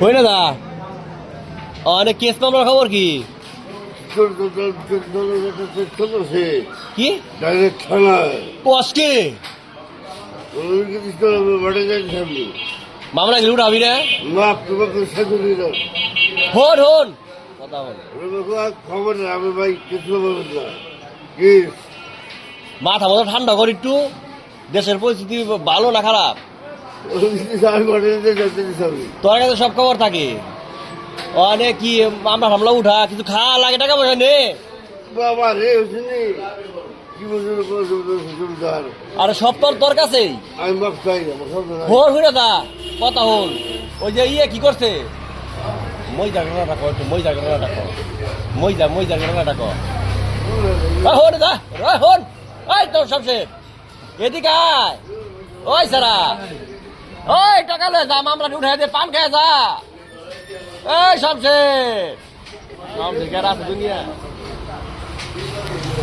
হই না দা অনেক কেস মামলার খবর কি চলছে কি মামলা গেলে উঠাবি না মাপ তোমাকে সাথে দিলাম হন হন কথা হন খবর নেই আমি ভাই কিছু বলবেন না কি মাথা মতো ঠান্ডা কর একটু দেশের পরিস্থিতি ভালো না খারাপ তোর কাছে সব খবর থাকে। অনেক কি মামলা ফামলা উঠা, কিছু খাওয়া লাগে টাকা পয়সা নে। বাবা রে কি আর সব তোর তোর কাছেই। আমার সব। হন হইনা দা কথা হন ওই যে ইয়ে কি করছে? মই জাগরণা ডাকো একটু মই জাগরণা ডাকো মই যা মই জাগরণা ডাকো হন দা হন। ওই তোর সবসে এদিকে আয়। ওই সারা। ওই, টাকা লয়ে যা মামলা উঠাই দে, পান খেয়ে যা। এই সবসে সব কেরা আছে দুনিয়া।